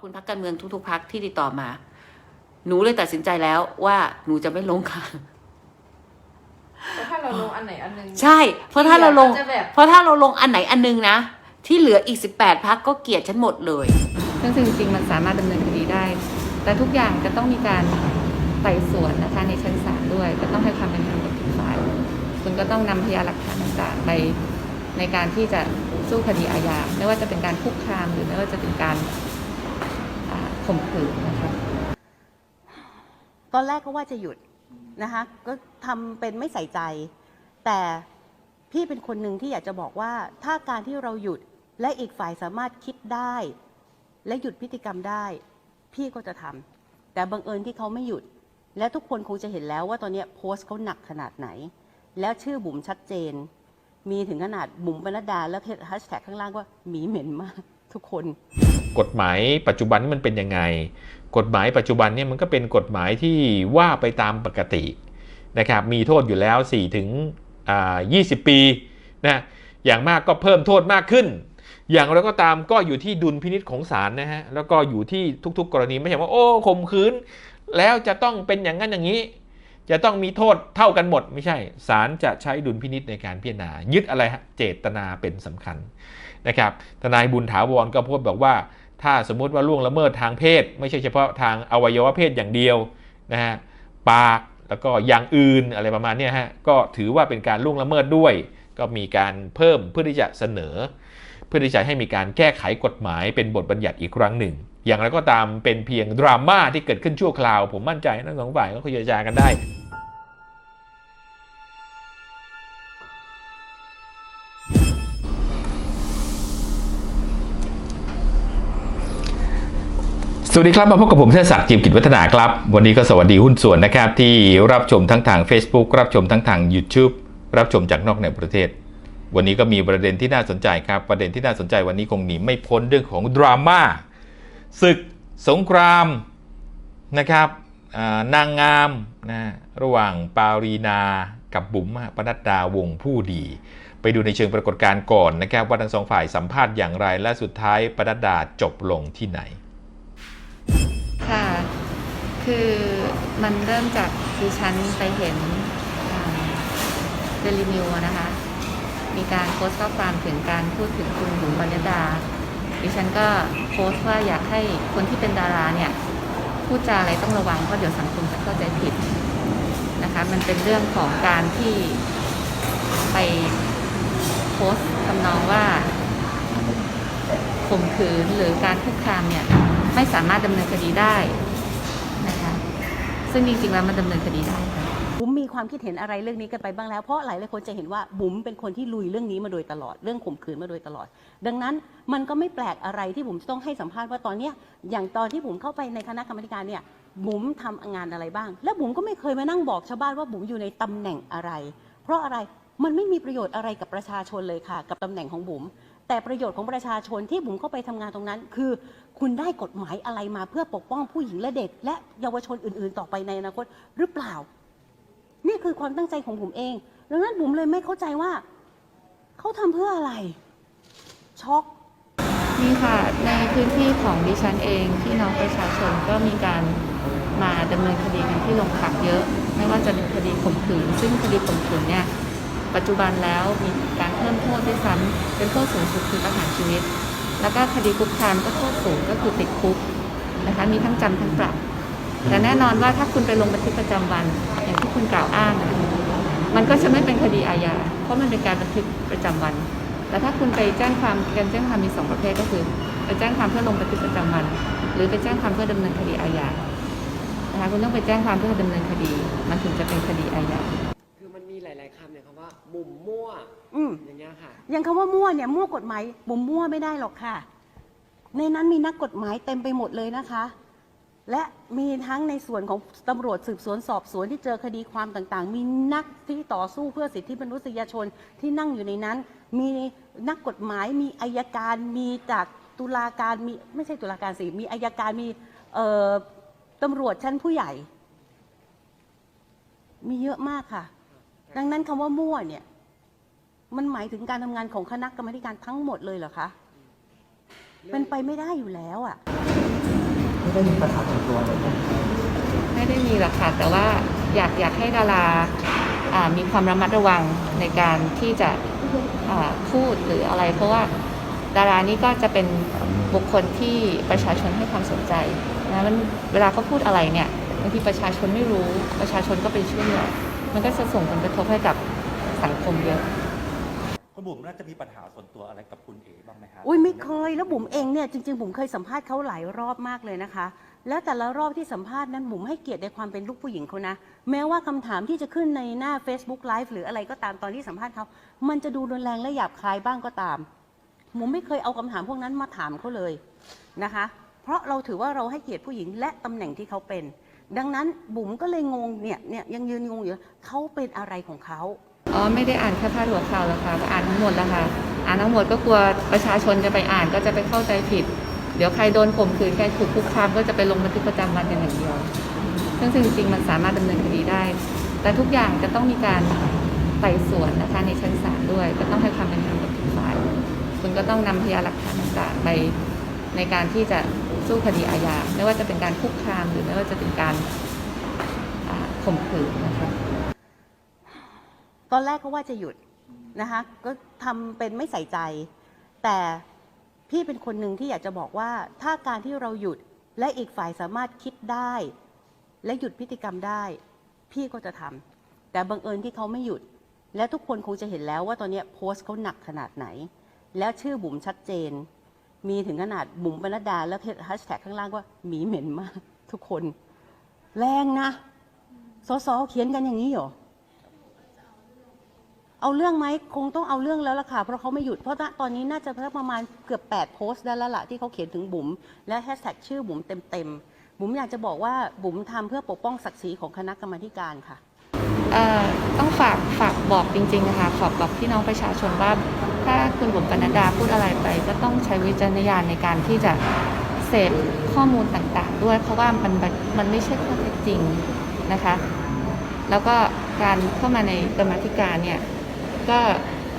คุณพักการเมืองทุกๆพักที่ติดต่อมา หนูเลยตัดสินใจแล้วว่าหนูจะไม่ลงค่ะแต่ถ้าเราลงอันไหนอันหนึงใช่ เพราะถ้าเราลงจะแบบเพราะถ้าเราลงอันไหนอันนึงนะ ที่เหลืออีกสิบแปดพักก็เกลียดฉันหมดเลยซึ่งจริงๆมันสามารถดำเนินคดีได้ แต่ทุกอย่างจะต้องมีการไต่สวนนะคะในชั้นศาลด้วย ก็ต้องให้ความเป็นธรรมกับทุกฝ่าย คุณก็ต้องนำพยานหลักฐานต่างๆไปในการที่จะสู้คดีอาญาไม่ว่าจะเป็นการคุกคามหรือไม่ว่าจะเป็นการอ่า ข่มขืนนะคะตอนแรกก็ว่าจะหยุดนะคะก็ทำเป็นไม่ใส่ใจ แต่พี่เป็นคนหนึ่งที่อยากจะบอกว่าถ้าการที่เราหยุดและอีกฝ่ายสามารถคิดได้ และหยุดพฤติกรรมได้ พี่ก็จะทำแต่บังเอิญที่เขาไม่หยุด และทุกคนคงจะเห็นแล้วว่าตอนนี้โพสต์เขาหนักขนาดไหน แล้วชื่อบุ๋มชัดเจน มีถึงขนาดบุ๋มปนัดดาแล้วแฮชแท็กข้างล่างว่าหมีเหม็นมากทุกคน กฎหมายปัจจุบันนี่มันเป็นยังไง กฎหมายปัจจุบันเนี่ยมันก็เป็นกฎหมายที่ว่าไปตามปกตินะครับมีโทษอยู่แล้ว4ถึงอ่า20 ปีนะอย่างมากก็เพิ่มโทษมากขึ้น อย่างไรก็ตามก็อยู่ที่ดุลพินิษของศาลนะฮะแล้วก็อยู่ที่ทุกๆ กรณีไม่ใช่ว่าโอ้ข่มขืน แล้วจะต้องเป็นอย่างนั้นอย่างนี้ จะต้องมีโทษเท่ากันหมดไม่ใช่ศาลจะใช้ดุลพินิษในการพิจารณายึดอะไรฮะเจตนาเป็นสำคัญนะครับทนายบุญถาวรก็พูดบอกว่า ถ้าสมมุติว่าล่วงละเมิดทางเพศ ไม่ใช่เฉพาะทางอวัยวะเพศอย่างเดียวนะฮะปากแล้วก็อย่างอื่นอะไรประมาณนี้ฮะก็ถือว่าเป็นการล่วงละเมิดด้วย ก็มีการเพิ่มเพื่อที่จะเสนอ เพื่อที่จะให้มีการแก้ไขกฎหมายเป็นบทบัญญัติอีกครั้งหนึ่ง อย่างไรก็ตามเป็นเพียงดราม่าที่เกิดขึ้นชั่วคราว ผมมั่นใจทั้งสองฝ่ายก็คุยเจรจากันได้ สวัสดีครับ มาพบกับผมเทศศักดิ์จิมกิจวัฒนาครับ วันนี้ก็สวัสดีหุ้นส่วนนะครับ ที่รับชมทั้งทาง Facebook รับชมทั้งทาง YouTube รับชมจากนอกในประเทศ วันนี้ก็มีประเด็นที่น่าสนใจครับ ประเด็นที่น่าสนใจวันนี้คงหนีไม่พ้นเรื่องของดราม่าศึกสงครามนะครับนางงามนะระหว่างปารีนากับบุ๋มปนัดดาวงผู้ดี ไปดูในเชิงปรากฏการณ์ก่อนนะครับว่าทั้งสองฝ่ายสัมภาษณ์อย่างไร และสุดท้ายปนัดดาจบลงที่ไหน ค่ะ คือมันเริ่มจากดิฉันไปเห็นเดลินิวนะคะ มีการโพสต์ข้อความถึงการพูดถึงคุณบุ๋มบรรยดา ดิฉันก็โพสต์ว่าอยากให้คนที่เป็นดาราเนี่ยพูดจาอะไรต้องระวังเพราะเดี๋ยวสังคมจะเข้าใจผิดนะคะ มันเป็นเรื่องของการที่ไปโพสต์ทำนองว่าข่มขืนหรือการคุกคามเนี่ย ไม่สามารถดำเนินคดีได้นะคะซึ่งจริงๆแล้วมันดำเนินคดีได้ค่ะบุ๋มมีความคิดเห็นอะไรเรื่องนี้กันไปบ้างแล้ว เพราะหลายหลายคนจะเห็นว่าบุ๋มเป็นคนที่ลุยเรื่องนี้มาโดยตลอด เรื่องข่มขืนมาโดยตลอด ดังนั้นมันก็ไม่แปลกอะไรที่บุ๋มจะต้องให้สัมภาษณ์ว่าตอนเนี้ยอย่างตอนที่บุ๋มเข้าไปในคณะกรรมการเนี่ยบุ๋มทำงานอะไรบ้าง และบุ๋มก็ไม่เคยมานั่งบอกชาวบ้านว่าบุ๋มอยู่ในตำแหน่งอะไร เพราะอะไรมันไม่มีประโยชน์อะไรกับประชาชนเลยค่ะ กับตำแหน่งของบุ๋ม แต่ประโยชน์ของประชาชนที่บุ๋มเข้าไปทำงานตรงนั้น คือ คุณได้กฎหมายอะไรมาเพื่อปกป้องผู้หญิงและเด็ก และเยาวชนอื่น ๆ ต่อไปในอนาคตหรือเปล่า นี่คือความตั้งใจของผมเอง ดังนั้นผมเลยไม่เข้าใจว่า เขาทำเพื่ออะไร ช็อก นี่ค่ะ ในพื้นที่ของดิฉันเองที่น้องประชาชนก็มีการมาดำเนินคดีกันที่โรงพักเยอะ ไม่ว่าจะเป็นคดีข่มขืน ซึ่งคดีข่มขืนเนี่ยปัจจุบันแล้วมีการ เพิ่มโทษด้วยซ้ำเป็นโทษสูงสุดคือประหารชีวิต แล้วก็คดีคุกคามก็โทษสูงก็คือติดคุกนะคะมีทั้งจำทั้งปรับ แต่แน่นอนว่าถ้าคุณไปลงบันทึกประจำวัน อย่างที่คุณกล่าวอ้าง มันก็จะไม่เป็นคดีอาญาเพราะมันเป็นการบันทึกประจำวัน แต่ถ้าคุณไปแจ้งความการแจ้งความมีสองประเภทก็คือไปแจ้งความเพื่อลงบันทึกประจำวัน หรือไปแจ้งความเพื่อดำเนินคดีอาญานะคะคุณต้องไปแจ้งความเพื่อดำเนินคดี มันถึงจะเป็นคดีอาญาคือมันมีหลาย ๆคำเนี่ยคำว่าบุ่มมั่ว อืมอย่างเงี้ยค่ะ อย่างคำว่ามั่วเนี่ยมั่วกฎหมายบุมมั่วไม่ได้หรอกค่ะ ในนั้นมีนักกฎหมายเต็มไปหมดเลยนะคะ และมีทั้งในส่วนของตำรวจสืบสวนสอบสวนที่เจอคดีความต่างๆ มีนักที่ต่อสู้เพื่อสิทธิมนุษยชนที่นั่งอยู่ในนั้น มีนักกฎหมายมีอายการมีจากตุลาการมีไม่ใช่ตุลาการสิมีอายการมีเอ่อตำรวจชั้นผู้ใหญ่ มีเยอะมากค่ะ ดังนั้นคำว่ามั่วเนี่ย มันหมายถึงการทำงานของคณะกรรมาธิการทั้งหมดเลยเหรอคะ เป็นไปไม่ได้อยู่แล้วอะ ไม่ได้มีปัญหาส่วนตัวเลยนะไม่ได้มีหรอกค่ะแต่ว่าอยากอยากให้ดาราอ่ามีความระมัดระวังในการที่จะอ่าพูดหรืออะไร เพราะว่าดารานี่ก็จะเป็นบุคคลที่ประชาชนให้ความสนใจนะมันเวลาเขาพูดอะไรเนี่ยบางทีประชาชนไม่รู้ประชาชนก็ไปเชื่อมันก็จะส่งผลกระทบให้กับสังคมเยอะ คุณบุ๋มน่าจะมีปัญหาส่วนตัวอะไรกับคุณเอ๋บ้างไหมฮะอุ้ยไม่เคยแล้วบุ๋มเองเนี่ยจริงๆบุ๋มเคยสัมภาษณ์เขาหลายรอบมากเลยนะคะ แล้วแต่ละรอบที่สัมภาษณ์นั้นบุ๋มให้เกียรติในความเป็นลูกผู้หญิงเขานะ แม้ว่าคำถามที่จะขึ้นในหน้า Facebook Live หรืออะไรก็ตามตอนที่สัมภาษณ์เขา มันจะดูรุนแรงและหยาบคายบ้างก็ตามบุ๋มไม่เคยเอาคำถามพวกนั้นมาถามเขาเลยนะคะ เพราะเราถือว่าเราให้เกียรติผู้หญิงและตำแหน่งที่เขาเป็น ดังนั้นบุ๋มก็เลยงงเนี่ยเนี่ยยังยืนงงอยู่เขาเป็นอะไรของเขา อ๋อไม่ได้อ่านแค่พาดหัวข่าวแล้วค่ะก็อ่านทั้งหมดแล้วค่ะ อ่านทั้งหมดก็กลัวประชาชนจะไปอ่านก็จะไปเข้าใจผิด เดี๋ยวใครโดนข่มขืนใครถูกคุกคามก็จะไปลงบันทึกประจำวันกันอย่างเดียวซึ่งจริงๆมันสามารถดำเนินคดีได้ แต่ทุกอย่างจะต้องมีการไต่สวนนะคะในชั้นศาลด้วย ก็ต้องให้ความเป็นธรรมกับทุกฝ่าย คุณก็ต้องนำพยานหลักฐานต่างๆไปในการที่จะสู้คดีอาญาไม่ว่าจะเป็นการคุกคามหรือไม่ว่าจะเป็นการข่มขืนนะคะ ตอนแรกก็ว่าจะหยุดนะคะก็ทำเป็นไม่ใส่ใจ แต่พี่เป็นคนหนึ่งที่อยากจะบอกว่าถ้าการที่เราหยุดและอีกฝ่ายสามารถคิดได้ และหยุดพฤติกรรมได้ พี่ก็จะทำแต่บังเอิญที่เขาไม่หยุด และทุกคนคงจะเห็นแล้วว่าตอนนี้โพสต์เขาหนักขนาดไหน แล้วชื่อบุ๋มชัดเจน มีถึงขนาดบุ๋มปนัดดา แล้วแฮชแท็กข้างล่างว่าหมีเหม็นมาก ทุกคน แรงนะสสเขียนกันอย่างนี้เหรอ เอาเรื่องไหมคงต้องเอาเรื่องแล้วล่ะค่ะเพราะเขาไม่หยุดเพราะตอนนี้น่าจะประมาณเกือบ 8 โพสต์ได้แล้วล่ะที่เขาเขียนถึงบุ๋มและแฮชแท็กชื่อบุ๋มเต็มๆบุ๋มอยากจะบอกว่าบุ๋มทำเพื่อปกป้องศักดิ์ศรีของคณะกรรมธิการค่ะต้องฝากฝากบอกจริงๆนะคะขอบบอกพี่น้องประชาชนว่าถ้าคุณบุ๋มปนัดดาพูดอะไรไป ก็ต้องใช้วิจารณญาณในการที่จะเสพข้อมูลต่างๆ ด้วยเพราะว่ามันมันไม่ใช่ข้อเท็จจริงนะคะ แล้วก็การเข้ามาในกรรมธิการเนี่ย ก็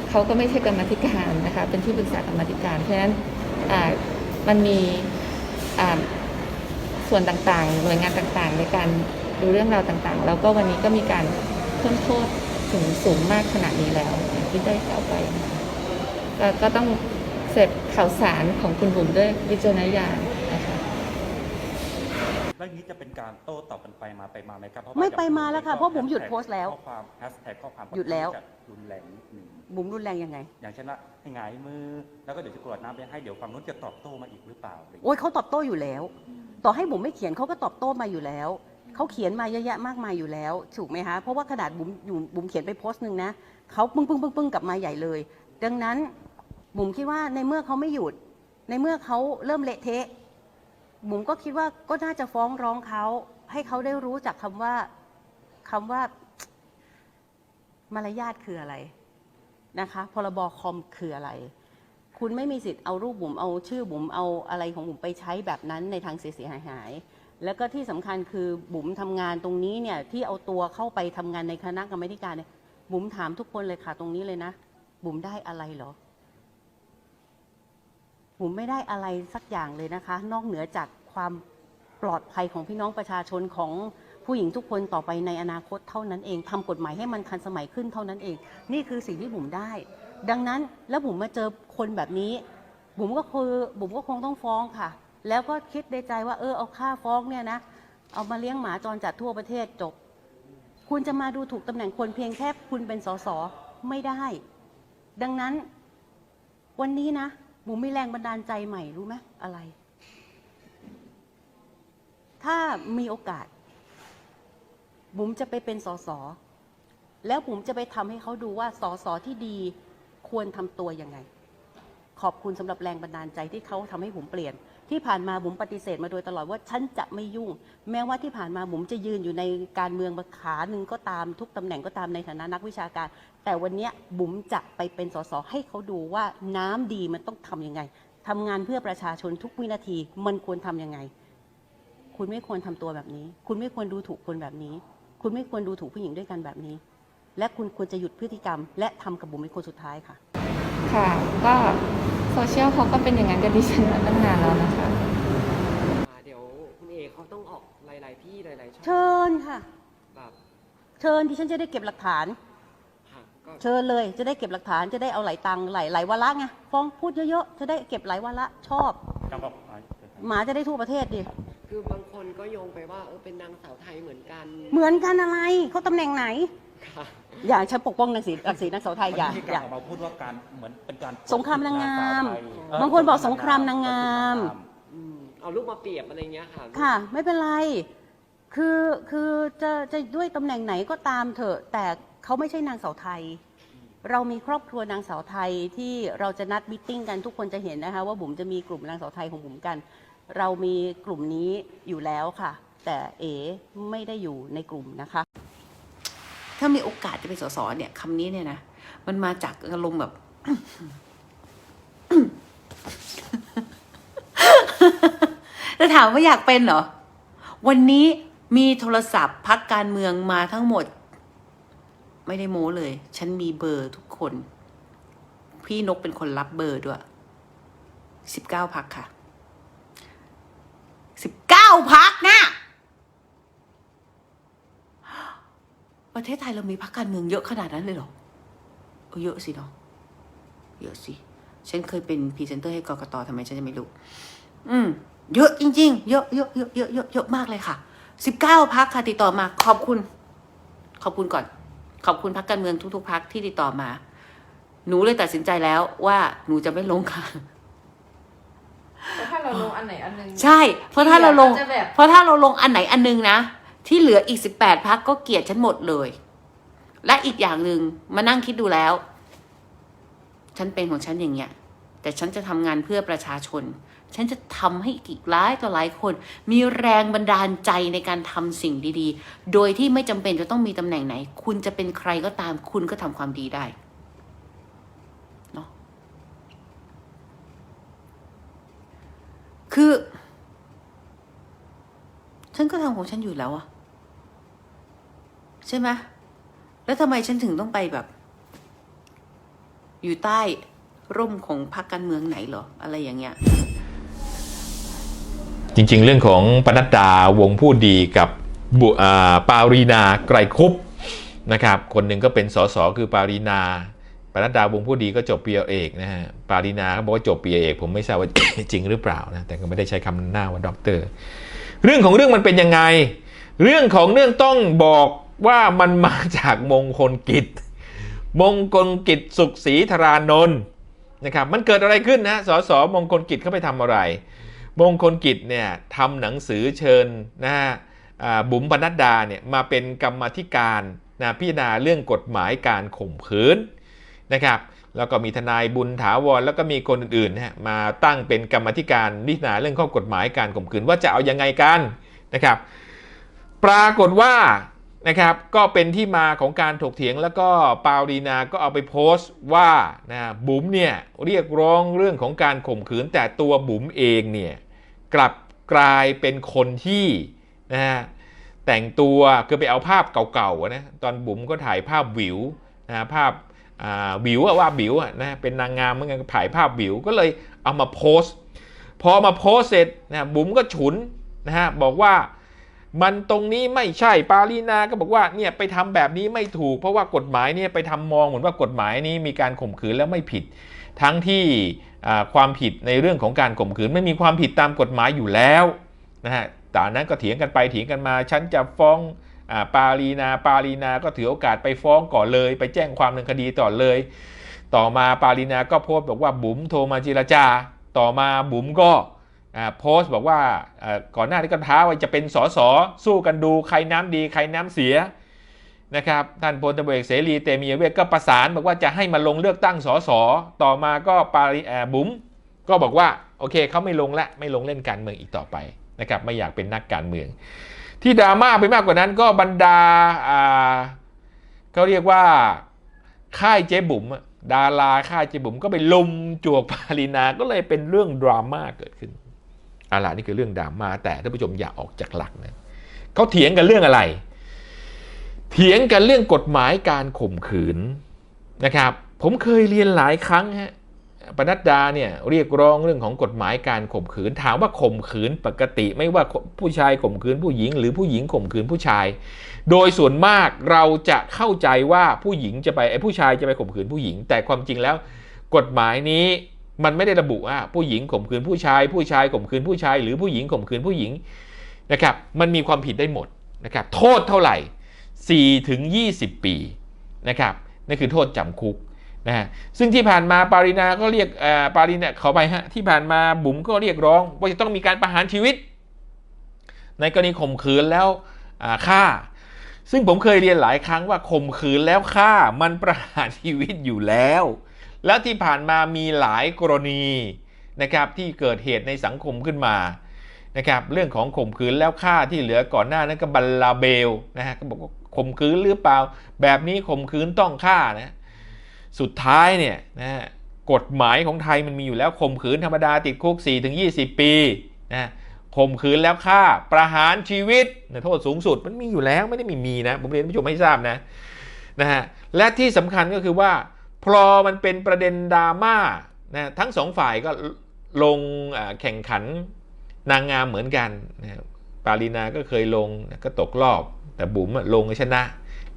เขาก็ไม่ใช่กรรมธิการนะคะเป็นที่ปรึกษากรรมธิการเพราะฉะนั้นมันมีส่วนต่างๆ หน่วยงานต่างๆ ในการดูเรื่องราวต่างๆ แล้วก็วันนี้ก็มีการเพิ่มโทษถึงสูงมากขนาดนี้แล้วที่ได้กล่าไปก็ก็ต้องเสร็จข่าวสารของคุณบุ๋มด้วยวิจารณญาณ นะคะเรื่องนี้จะเป็นการโต้ตอบกันไปมาไปมาไหมครับเพราะไม่ว่าไปมาแล้วค่ะเพราะผมหยุดโพสต์แล้วข้อความแฮชแท็กข้อความหยุดแล้ว จะรุนแรงนิดหนึ่งบุ๋มรุนแรงยังไง อย่างเช่นว่าให้หงายมือ แล้วก็เดี๋ยวจะกรวดน้ำไปให้เดี๋ยวฝั่งนู้นจะตอบโต้มาอีกหรือเปล่าอะไรอย่างเงี้ยโอ้ยเขาตอบโต้อยู่แล้ว ต่อให้บุ๋มไม่เขียนเขาก็ตอบโต้มาอยู่แล้ว เขาเขียนมาเยอะแยะมากมายอยู่แล้วถูกไหมคะเพราะว่าขนาดบุ๋มอยู่บุ๋มเขียนไปโพสต์หนึ่งนะเขาปึ้งปึ้งปึ้งปึ้งกลับมาใหญ่เลย ดังนั้นบุ๋มคิดว่าในเมื่อเขาไม่หยุด ในเมื่อเขาเริ่มเละเทะ บุ๋มก็คิดว่าก็น่าจะฟ้องร้องเขาให้เขาได้รู้จักคำว่าคำว่ามารยาทคืออะไรนะคะพรบคอมคืออะไร คุณไม่มีสิทธิ์เอารูปบุ๋มเอาชื่อบุ๋มเอาอะไรของบุ๋มไปใช้แบบนั้นในทางเสียหายหายแล้วก็ที่สำคัญคือบุ๋มทำงานตรงนี้เนี่ยที่เอาตัวเข้าไปทำงานในคณะกรรมการเนี่ยบุ๋มถามทุกคนเลยค่ะตรงนี้เลยนะ บุ๋มได้อะไรหรอ บุ๋มไม่ได้อะไรสักอย่างเลยนะคะ นอกเหนือจาก ความปลอดภัยของพี่น้องประชาชนของผู้หญิงทุกคนต่อไปในอนาคตเท่านั้นเองทำกฎหมายให้มันทันสมัยขึ้นเท่านั้นเอง นี่คือสิ่งที่บุ๋มได้ ดังนั้นแล้วบุ๋มมาเจอคนแบบนี้บุ๋มก็คือบุ๋มก็คงต้องฟ้องค่ะ แล้วก็คิดในใจว่าเออเอาค่าฟ้องเนี่ยนะเอามาเลี้ยงหมาจรจัดทั่วประเทศจบ คุณจะมาดูถูกตำแหน่งคนเพียงแค่คุณเป็นสสไม่ได้ ดังนั้นวันนี้นะบุ๋มมีแรงบันดาลใจใหม่รู้ไหมอะไร ถ้ามีโอกาส บุ๋มจะไปเป็นสสแล้วบุ๋มจะไปทำให้เขาดูว่าสสที่ดีควรทำตัวยังไง ขอบคุณสำหรับแรงบันดาลใจที่เขาทำให้บุ๋มเปลี่ยน ที่ผ่านมาบุ๋มปฏิเสธมาโดยตลอดว่าฉันจะไม่ยุ่ง แม้ว่าที่ผ่านมาบุ๋มจะยืนอยู่ในการเมืองมาขาหนึ่งก็ตามทุกตำแหน่งก็ตามในฐานะนักวิชาการ แต่วันนี้บุ๋มจะไปเป็นสสให้เขาดูว่าน้ำดีมันต้องทำยังไงทำงานเพื่อประชาชนทุกวินาทีมันควรทำยังไง คุณไม่ควรทำตัวแบบนี้ คุณไม่ควรดูถูกคนแบบนี้ คุณไม่ควรดูถูกผู้หญิงด้วยกันแบบนี้ และคุณควรจะหยุดพฤติกรรม และทำกับบุ๋มเป็นคนสุดท้ายค่ะ ค่ะ ก็โซเชียลเขาก็เป็นอย่างนั้นกับดิฉันมาตั้งนานแล้วนะคะเดี๋ยวคุณออกหลาย ๆ ที่หลายๆช่องเชิญค่ะแบบเชิญที่ฉันจะได้เก็บหลักฐานค่ะก็เชิญเลยจะได้เก็บหลักฐานจะได้เอาหลายตังค์หลายหลายวาระไงฟ้องพูดเยอะๆจะได้เก็บหลายวาระชอบจังหวะอ่าหมาจะได้ทั่วประเทศดิ คือบางคนก็โยงไปว่าเออเป็นนางสาวไทยเหมือนกันเหมือนกันอะไรเขาตำแหน่งไหน ค่ะ อย่าฉันปกป้องนางศรีนางศรีนางเสาวไทยอย่ามันมีอย่าการออกมาพูดว่าการเหมือนเป็นการสงครามนางงามเออบางคนบอกสงครามนางงาม อืมเอารูปมาเปรียบอะไรเงี้ยค่ะ ค่ะ ไม่เป็นไร คือคือจะจะด้วยตำแหน่งไหนก็ตามเถอะ แต่เขาไม่ใช่นางสาวไทย เรามีครอบครัวนางสาวไทยที่เราจะนัดมิทติ้งกันทุกคนจะเห็นนะคะว่าบุ๋มจะมีกลุ่มนางสาวไทยของบุ๋มกัน เรามีกลุ่มนี้อยู่แล้วค่ะ แต่เอ๋ไม่ได้อยู่ในกลุ่มนะคะ ถ้ามีโอกาสจะเป็นสสเนี่ยคำนี้เนี่ยนะมันมาจากอารมณ์แบบจะถามว่าอยากเป็นเหรอ วันนี้มีโทรศัพท์พักการเมืองมาทั้งหมด ไม่ได้โม้เลย ฉันมีเบอร์ทุกคน พี่นกเป็นคนรับเบอร์ด้วยสิบเก้าพักค่ะาพักนะ ประเทศไทยเรามีพรรคการเมืองเยอะขนาดนั้นเลยเหรอ เยอะสิเนาะ เยอะสิ ฉันเคยเป็นพรีเซนเตอร์ให้กรกตทำไมฉันจะไม่รู้ อืม เยอะจริง ๆ เยอะเยอะเยอะเยอะเยอะเยอะมากเลยค่ะ สิบเก้าพักค่ะติดต่อมา ขอบคุณ ขอบคุณก่อน ขอบคุณพักการเมืองทุกๆพักที่ติดต่อมา หนูเลยตัดสินใจแล้วว่าหนูจะไม่ลงค่ะ เราลงอันไหนอันหนึงใช่ เพราะถ้าเราลงที่หอก็จะแบบเพราะถ้าเราลงอันไหนอันนึงนะ ที่เหลืออีกสิบแปดพักก็เกลียดฉันหมดเลย และอีกอย่างหนึ่งมานั่งคิดดูแล้ว ฉันเป็นของฉันอย่างเงี้ย แต่ฉันจะทำงานเพื่อประชาชน ฉันจะทำให้อีกหลายต่อหลายคน มีแรงบันดาลใจในการทำสิ่งดี ๆ โดยที่ไม่จำเป็นจะต้องมีตำแหน่งไหน คุณจะเป็นใครก็ตาม คุณก็ทำความดีได้เนาะ คือ ฉันก็ทำของฉันอยู่แล้วอะใช่ไหมแล้วทำไมฉันถึงต้องไปแบบ อยู่ใต้ร่มของพรรคการเมืองไหนหรอ อะไรอย่างเงี้ย จริง ๆ เรื่องของปนัดดาวงผู้ดีกับบุอ่าปารีนาไกรคุปนะครับ คนหนึ่งก็เป็นสสคือปารีนา ปนัดดาวงผู้ดีก็จบปริญญาเอกนะฮะ ปารีนาเขาบอกว่าจบปริญญาเอก ผมไม่ทราบว่าจริงหรือเปล่านะ แต่ก็ไม่ได้ใช้คำหน้าว่าด็อกเตอร์ เรื่องของเรื่องมันเป็นยังไง เรื่องของเรื่องต้องบอกว่ามันมาจากมงคลกิจ มงคลกิจสุขศรีธารานนท์นะครับ มันเกิดอะไรขึ้นนะ สสมงคลกิจเขาไปทำอะไร มงคลกิจเนี่ยทำหนังสือเชิญนะฮะบุ๋มปนัดดาเนี่ยมาเป็นกรรมธิการนะพิจารณาเรื่องกฎหมายการข่มขืน นะครับแล้วก็มีทนายบุญถาวรแล้วก็มีคนอื่นๆนะมาตั้งเป็นกรรมธิการพิจารณาเรื่องข้อกฎหมายการข่มขืนว่าจะเอายังไงกันนะครับ ปรากฏว่านะครับก็เป็นที่มาของการถกเถียงแล้วก็ปารีนาก็เอาไปโพสต์ว่านะบุ๋มเนี่ยเรียกร้องเรื่องของการข่มขืนแต่ตัวบุ๋มเองเนี่ยกลับกลายเป็นคนที่นะฮะแต่งตัวคือไปเอาภาพเก่าๆนะตอนบุ๋มก็ถ่ายภาพวิวนะภาพ อ่าวิวอะว่าวิวอะนะเป็นนางงามเหมือนกันถ่ายภาพวิวก็เลยเอามาโพสต์ พอมาโพสเสร็จนะบุ๋มก็ฉุนนะฮะบอกว่ามันตรงนี้ไม่ใช่ปารีนาก็บอกว่าเนี่ยไปทำแบบนี้ไม่ถูก เพราะว่ากฎหมายเนี่ยไปทำมองเหมือนว่ากฎหมายนี้มีการข่มขืนแล้วไม่ผิด ทั้งที่ความผิดในเรื่องของการข่มขืนไม่มีความผิดตามกฎหมายอยู่แล้วนะฮะตอนนั้นก็เถียงกันไปเถียงกันมาฉันจะฟ้อง ปารีนา ปารีนาก็ถือโอกาสไปฟ้องก่อนเลย ไปแจ้งความดำเนินคดีต่อเลย ต่อมาปารีนาก็โพสต์บอกว่าบุ๋มโทรมาเจรจา ต่อมาบุ๋มก็โพสต์บอกว่าก่อนหน้านี้ก็ท้าว่าจะเป็นสสสู้กันดูใครน้ำดีใครน้ำเสียนะครับท่านพลตำรวจเอกเสรีเตมีเวทก็ประสานบอกว่าจะให้มาลงเลือกตั้งสสต่อมาก็ปาริอ่าบุ๋มก็บอกว่าโอเคเขาไม่ลงละไม่ลงเล่นการเมืองอีกต่อไปนะครับไม่อยากเป็นนักการเมือง ที่ดราม่าไปมากกว่านั้นก็บรรดาเขาเรียกว่าค่ายเจ๊บุ๋มดาราค่ายเจ๊บุ๋มก็ไปลุมจวกปารินา ก็เลยเป็นเรื่องดราม่าเกิดขึ้นอาล่ะนี่คือเรื่องดราม่าแต่ท่านผู้ชมอย่าออกจากหลักนะเขาเถียงกันเรื่องอะไร เถียงกันเรื่องกฎหมายการข่มขืนนะครับ ผมเคยเรียนหลายครั้งฮะ ปนัดดาเนี่ยเรียกร้องเรื่องของกฎหมายการข่มขืน ถามว่าข่มขืนปกติไม่ว่าผู้ชายข่มขืนผู้หญิง หรือผู้หญิงข่มขืนผู้ชาย โดยส่วนมากเราจะเข้าใจว่าผู้หญิงจะไปไอ้ผู้ชายจะไปข่มขืนผู้หญิง แต่ความจริงแล้ว กฎหมายนี้มันไม่ได้ระบุว่าผู้หญิงข่มขืนผู้ชาย ผู้ชายข่มขืนผู้ชาย หรือผู้หญิงข่มขืนผู้หญิงนะครับมันมีความผิดได้หมดนะครับโทษเท่าไหร่4ถึง20 ปีนะครับนั่นคือโทษจำคุก นะซึ่งที่ผ่านมาปารินาก็เรียกปารินาขอไปฮะที่ผ่านมาบุ๋มก็เรียกร้อง ว่าจะต้องมีการประหารชีวิต ในกรณีข่มขืนแล้วฆ่า ซึ่งผมเคยเรียนหลายครั้งว่าข่มขืนแล้วฆ่ามันประหารชีวิตอยู่แล้ว แล้วที่ผ่านมามีหลายกรณีนะครับที่เกิดเหตุในสังคมขึ้นมานะครับเรื่องของข่มขืนแล้วฆ่าที่เหลือก่อนหน้านั้นก็บัลลาเบลนะฮะก็บอกว่าข่มขืนหรือเปล่า แบบนี้ข่มขืนต้องฆ่านะ สุดท้ายเนี่ยนะกฎหมายของไทยมันมีอยู่แล้วข่มขืนธรรมดาติดคุก 4-20 ปีนะข่มขืนแล้วฆ่าประหารชีวิตนะโทษสูงสุดมันมีอยู่แล้วไม่ได้มีมีนะผมเรียนผู้ชมให้ทราบนะนะฮะและที่สำคัญก็คือว่าพอมันเป็นประเด็นดราม่านะทั้งสองฝ่ายก็ลงแข่งขันนางงามเหมือนกันนะปารีนาก็เคยลงก็ตกรอบ แต่บุ๋มลงชนะ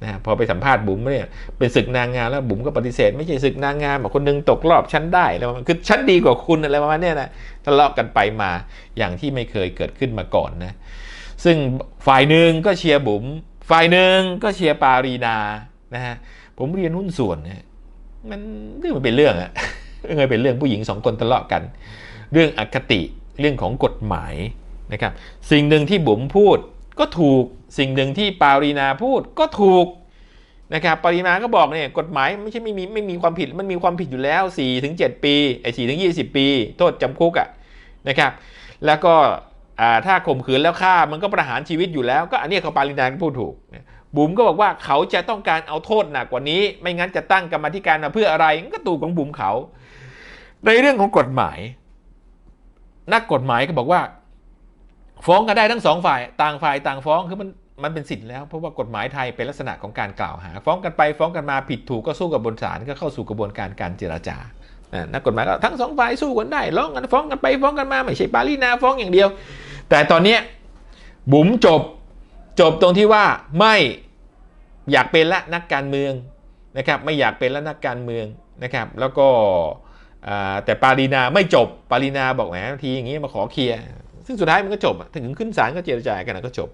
นะฮะพอไปสัมภาษณ์บุ๋มเนี่ยเป็นศึกนางงามแล้วบุ๋มก็ปฏิเสธ ไม่ใช่ศึกนางงามบอกคนหนึงตกรอบฉันได้แล้วมันคือฉันดีกว่าคุณอะไรประมาณนี้นะทะเลาะกันไปมาอย่างที่ไม่เคยเกิดขึ้นมาก่อนนะซึ่งฝ่ายหนึ่งก็เชียร์บุ๋มฝ่ายหนึ่งก็เชียร์ปารีนานะฮะผมเรียนหุ้นส่วนนะมันเรื่องมันเป็นเรื่องอะเอองมันเป็นเรื่องผู้หญิงสองคนทะเลาะกัน เรื่องอคติเรื่องของกฎหมายนะครับ สิ่งหนึ่งที่บุ๋มพูดก็ถูก สิ่งหนึ่งที่ปารีนาพูดก็ถูกนะครับปารีนาก็บอกเนี่ยกฎหมายไม่ใช่ไม่มีไม่มีความผิดมันมีความผิดอยู่แล้ว 4 ถึง 7 ปีไอ้4ถึง20ปี โทษจำคุกอะนะครับ แล้วก็ถ้าข่มขืนแล้วฆ่ามันก็ประหารชีวิตอยู่แล้ว ก็อันนี้เขาปารีนาพูดถูกบุ๋มก็บอกว่าเขาจะต้องการเอาโทษหนักกว่านี้ ไม่งั้นจะตั้งกรรมธิการมาเพื่ออะไรก็ตูของบุ๋มเขา ในเรื่องของกฎหมาย นักกฎหมายก็บอกว่า ฟ้องกันได้ทั้งสองฝ่าย ต่างฝ่ายต่างฟ้องคือมัน มันเป็นสิทธิ์แล้วเพราะว่ากฎหมายไทยเป็นลักษณะของการกล่าวหา ฟ้องกันไปฟ้องกันมาผิดถูกก็สู้กับบนศาลก็เข้าสู่กระบวนการการเจรจาอ่านักกฎหมายก็ทั้งสองฝ่ายสู้กันได้ร้องกันฟ้องกันไปฟ้องกันมาไม่ใช่ปารีนาฟ้องอย่างเดียว แต่ตอนเนี้บุ๋มจบจบตรงที่ว่าไม่อยากเป็นละนักการเมืองนะครับไม่อยากเป็นละนักการเมืองนะครับแล้วก็แต่ปารีนาไม่จบปารีนาบอกแหมทีอย่างนี้มาขอเคลียร์ซึ่งสุดท้ายมันก็จบถึงขึ้นศาลก็เจรจากันก็จบ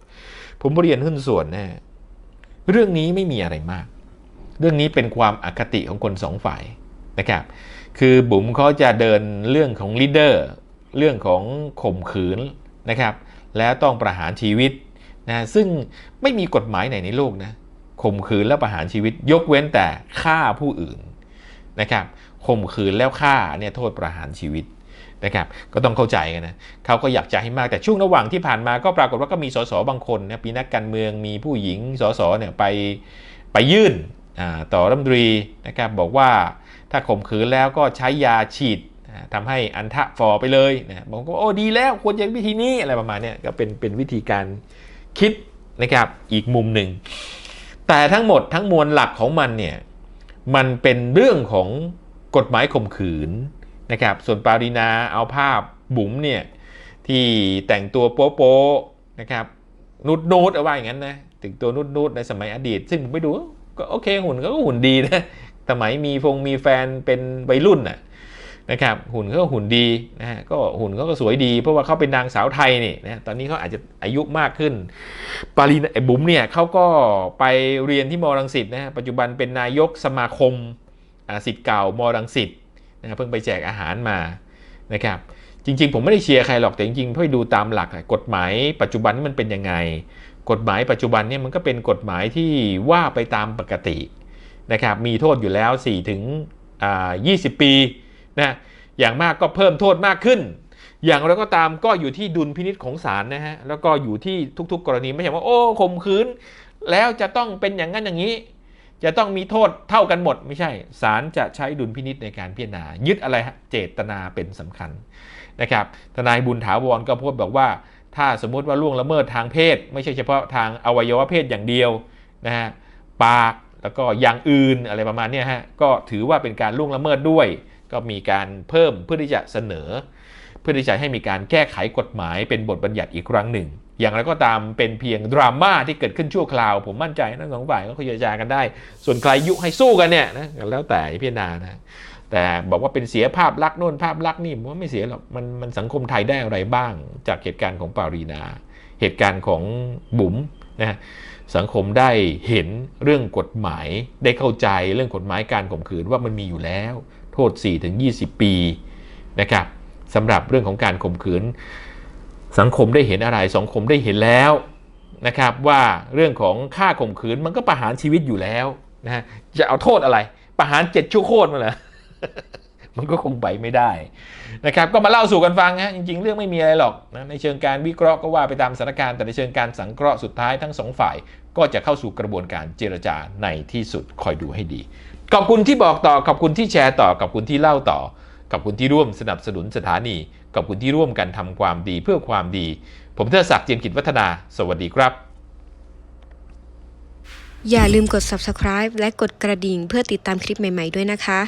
ผมเรียนหุ้นส่วนนะเรื่องนี้ไม่มีอะไรมาก เรื่องนี้เป็นความอคติของคนสองฝ่ายนะครับ คือบุ๋มเขาจะเดินเรื่องของลีดเดอร์เรื่องของข่มขืนนะครับ แล้วต้องประหารชีวิตนะซึ่งไม่มีกฎหมายไหนในโลกนะข่มขืนแล้วประหารชีวิต ยกเว้นแต่ฆ่าผู้อื่นนะครับข่มขืนแล้วฆ่าเนี่ยโทษประหารชีวิต นะครับก็ต้องเข้าใจกันนะเขาก็อยากจะให้มากแต่ช่วงระหว่างที่ผ่านมาก็ปรากฏว่าก็มีสสบางคนนะปีนักการเมืองมีผู้หญิงสสเนี่ยไปไปยื่นต่อรัฐมนตรีนะครับบอกว่าถ้าข่มขืนแล้วก็ใช้ยาฉีดอ่าทำให้อันทะฟอไปเลยนะบอกว่าโอ้ดีแล้วควรจะวิธีนี้อะไรประมาณนี้ก็เป็นเป็นวิธีการคิดนะครับอีกมุมหนึ่ง แต่ทั้งหมดทั้งมวลหลักของมันเนี่ยมันเป็นเรื่องของกฎหมายข่มขืน นะครับ ส่วนปารินาเอาภาพบุ๋มเนี่ยที่แต่งตัวโป๊ะๆนะครับนุดนูดเอาไว้อย่างนั้นนะถึงตัวนุดนูดในสมัยอดีต ซึ่งผมไปดูก็โอเคหุ่นเขาก็หุ่นดีนะสมัยมีฟงมีแฟนเป็นวัยรุ่นน่ะนะครับหุ่นเขาก็หุ่นดีนะฮะก็หุ่นเขาก็สวยดี เพราะว่าเขาเป็นนางสาวไทยนี่นะตอนนี้เขาอาจจะอายุมากขึ้น ปารีนาไอ้บุ๋มเนี่ยเขาก็ไปเรียนที่มรังสิตนะฮะปัจจุบันเป็นนายกสมาคมสิทธิ์เก่ามรังสิต นะครับเพิ่งไปแจกอาหารมานะครับจริงๆ ผมไม่ได้เชียร์ใครหรอกแต่จริงๆพ่อดูตามหลักกฎหมายปัจจุบันนี่มันเป็นยังไง กฎหมายปัจจุบันเนี่ยมันก็เป็นกฎหมายที่ว่าไปตามปกตินะครับมีโทษอยู่แล้ว4ถึงอ่า20 ปีนะอย่างมากก็เพิ่มโทษมากขึ้น อย่างไรก็ตามก็อยู่ที่ดุลพินิษของศาลนะฮะแล้วก็อยู่ที่ทุกๆ กรณีไม่ใช่ว่าโอ้ข่มขืน แล้วจะต้องเป็นอย่างนั้นอย่างนี้ จะต้องมีโทษเท่ากันหมดไม่ใช่ศาลจะใช้ดุลพินิษในการพิจารณา ยึดอะไรฮะเจตนาเป็นสำคัญนะครับทนายบุญถาวรก็พูดบอกว่า ถ้าสมมุติว่าล่วงละเมิดทางเพศ ไม่ใช่เฉพาะทางอวัยวะเพศอย่างเดียวนะฮะปากแล้วก็อย่างอื่นอะไรประมาณนี้ฮะก็ถือว่าเป็นการล่วงละเมิดด้วย ก็มีการเพิ่มเพื่อที่จะเสนอ เพื่อที่จะให้มีการแก้ไขกฎหมายเป็นบทบัญญัติอีกครั้งหนึ่ง อย่างไรก็ตามเป็นเพียงดราม่าที่เกิดขึ้นชั่วคราว ผมมั่นใจทั้งสองฝ่ายก็คุยเจรจากันได้ ส่วนใครยุให้สู้กันเนี่ยนะแล้วแต่พิจารณานะแต่บอกว่าเป็นเสียภาพลักษณ์โน่นภาพลักษณ์นี่ผมว่าไม่เสียหรอกมันมันสังคมไทยได้อะไรบ้าง จากเหตุการณ์ของปารีนา เหตุการณ์ของบุ๋มนะสังคมได้เห็นเรื่องกฎหมายได้เข้าใจเรื่องกฎหมายการข่มขืนว่ามันมีอยู่แล้ว โทษ 4-20 ปีนะครับสำหรับเรื่องของการข่มขืน สังคมได้เห็นอะไรสังคมได้เห็นแล้วนะครับว่าเรื่องของค่าข่มขืนมันก็ประหารชีวิตอยู่แล้วนะจะเอาโทษอะไร ประหารเจ็ดชั่วโคตรมาเหรอมันก็คงไปไม่ได้นะครับก็มาเล่าสู่กันฟังฮะจริงๆ เรื่องไม่มีอะไรหรอกนะในเชิงการวิเคราะห์ก็ว่าไปตามสถานการณ์แต่ในเชิงการสังเคราะห์สุดท้ายทั้งสองฝ่าย ก็จะเข้าสู่กระบวนการเจรจาในที่สุดคอยดูให้ดี ขอบคุณที่บอกต่อขอบคุณที่แชร์ต่อขอบคุณที่เล่าต่อขอบคุณที่ร่วมสนับสนุนสถานี ขอบคุณที่ร่วมกันทำความดีเพื่อความดี ผมเทดศักดิ์เจียมกิจวัฒนา สวัสดีครับ อย่าลืมกด subscribe และกดกระดิ่งเพื่อติดตามคลิปใหม่ ๆ ด้วยนะคะ